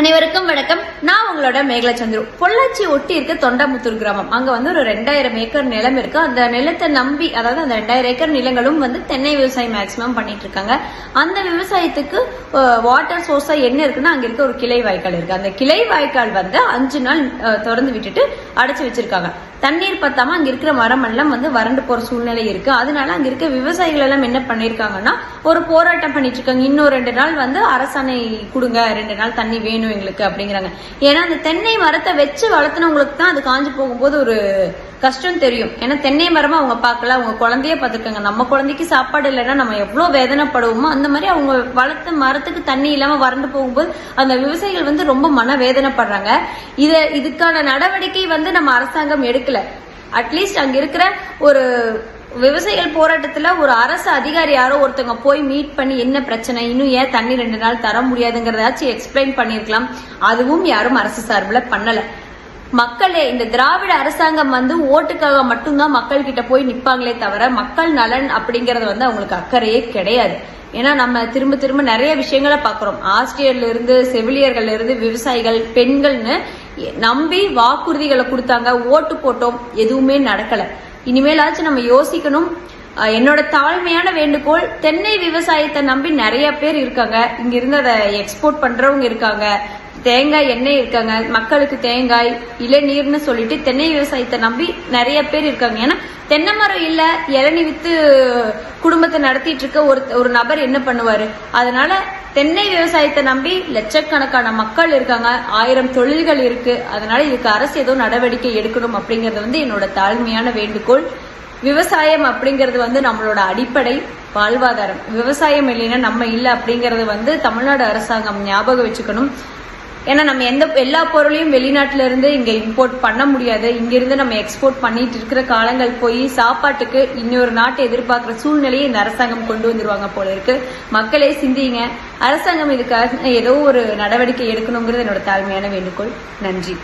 அனைவருக்கும் வணக்கம். நான் உங்களோட மேகலா பொள்ளாச்சி ஒட்டி இருக்க தொண்டாமுத்தூர் கிராமம். அங்க வந்து ஒரு ரெண்டாயிரம் ஏக்கர் நிலம் இருக்கு. அந்த நிலத்தை நம்பி அதாவது அந்த ரெண்டாயிரம் ஏக்கர் நிலங்களும் வந்து தென்னை விவசாயம் மேக்சிமம் பண்ணிட்டு இருக்காங்க. அந்த விவசாயத்துக்கு வாட்டர் சோர்ஸா என்ன இருக்குன்னா அங்க இருக்க ஒரு கிளை வாய்க்கால் இருக்கு. அந்த கிளை வாய்க்கால் வந்து அஞ்சு நாள் திறந்து விட்டுட்டு அடைச்சு வச்சிருக்காங்க. தண்ணீர் பத்தாம அங்க இருக்கிற மரம் எல்லாம் வந்து வறண்டு போற சூழ்நிலை இருக்கு. அதனால அங்க இருக்க விவசாயிகள் எல்லாம் என்ன பண்ணிருக்காங்கன்னா ஒரு போராட்டம் பண்ணிட்டு இருக்காங்க. இன்னும் ரெண்டு நாள் வந்து அரசாணை கொடுங்க ரெண்டு நாள் தண்ணி வேணும் எங்களுக்கு அப்படிங்கிறாங்க. ஏன்னா அந்த தென்னை மரத்தை வச்சு வளர்த்துனவங்களுக்கு தான் அது காஞ்சு போகும்போது ஒரு கஷ்டம் தெரியும். ஏன்னா தென்னை மரமா அவங்க பார்க்கல அவங்க குழந்தைய பார்த்துருக்காங்க. நம்ம குழந்தைக்கு சாப்பாடு இல்லைன்னா நம்ம எவ்வளோ வேதனைப்படுவோமோ அந்த மாதிரி அவங்க வளர்த்த மரத்துக்கு தண்ணி இல்லாமல் வறண்டு போகும்போது அந்த விவசாயிகள் வந்து ரொம்ப மன வேதனைப்படுறாங்க இதை இதுக்கான நடவடிக்கை வந்து நம்ம அரசாங்கம் எடுக்கல. அட்லீஸ்ட் அங்க இருக்கிற ஒரு விவசாயிகள் போராட்டத்துல ஒரு அரசு அதிகாரி யாரோ ஒருத்தவங்க போய் மீட் பண்ணி என்ன பிரச்சனை இன்னும் ஏன் தண்ணி ரெண்டு நாள் தர முடியாதுங்கிறதாச்சும் எக்ஸ்பிளைன் பண்ணிருக்கலாம் அதுவும் யாரும் அரசு சார்பில் பண்ணல. மக்களே இந்த திராவிட அரசாங்கம் வந்து ஓட்டுக்காக மட்டும்தான் மக்கள் கிட்ட போய் நிப்பாங்களே தவிர மக்கள் நலன் அப்படிங்கறது வந்து அவங்களுக்கு அக்கறையே கிடையாது. ஏன்னா நம்ம திரும்ப திரும்ப நிறைய விஷயங்களை பார்க்குறோம். ஆசிரியர்ல இருந்து செவிலியர்கள் இருந்து விவசாயிகள் பெண்கள்னு நம்பி வாக்குறுதிகளை கொடுத்தாங்க ஓட்டு போட்டோம் எதுவுமே நடக்கல. இனிமேலாச்சும் நம்ம யோசிக்கணும். என்னோட தாழ்மையான வேண்டுகோள் தென்னை விவசாயத்தை நம்பி நிறைய பேர் இருக்காங்க. இங்க இருந்து அதை எக்ஸ்போர்ட் பண்றவங்க இருக்காங்க. தேங்காய் எண்ணெய் இருக்காங்க. மக்களுக்கு தேங்காய் இளநீர்னு சொல்லிட்டு தென்னை விவசாயத்தை நம்பி நிறைய பேர் இருக்காங்க. ஏன்னா தென்னை மரம் இல்ல இளநீ வித்து குடும்பத்தை நடத்திட்டு இருக்க ஒரு ஒரு நபர் என்ன பண்ணுவாரு? அதனால தென்னை விவசாயத்தை நம்பி லட்சக்கணக்கான மக்கள் இருக்காங்க. ஆயிரம் தொழில்கள் இருக்கு. அதனால இதுக்கு அரசு ஏதோ நடவடிக்கை எடுக்கணும் அப்படிங்கறது வந்து என்னோட தாழ்மையான வேண்டுகோள். விவசாயம் அப்படிங்கிறது வந்து நம்மளோட அடிப்படை வாழ்வாதாரம். விவசாயம் இல்லைன்னா நம்ம இல்லை அப்படிங்கறது வந்து தமிழ்நாடு அரசாங்கம் ஞாபகம் வச்சுக்கணும். ஏன்னா நம்ம எந்த எல்லா பொருளையும் வெளிநாட்டுல இருந்து இங்க இம்போர்ட் பண்ண முடியாது. இங்கிருந்து நம்ம எக்ஸ்போர்ட் பண்ணிட்டு இருக்கிற காலங்கள் போய் சாப்பாட்டுக்கு இன்னொரு நாட்டை எதிர்பார்க்கிற சூழ்நிலையை இந்த அரசாங்கம் கொண்டு வந்துருவாங்க போல இருக்கு. மக்களே சிந்திங்க. அரசாங்கம் இதுக்காக ஏதோ ஒரு நடவடிக்கை எடுக்கணுங்கிறது என்னோட தாழ்மையான வேண்டுகோள். நன்றி.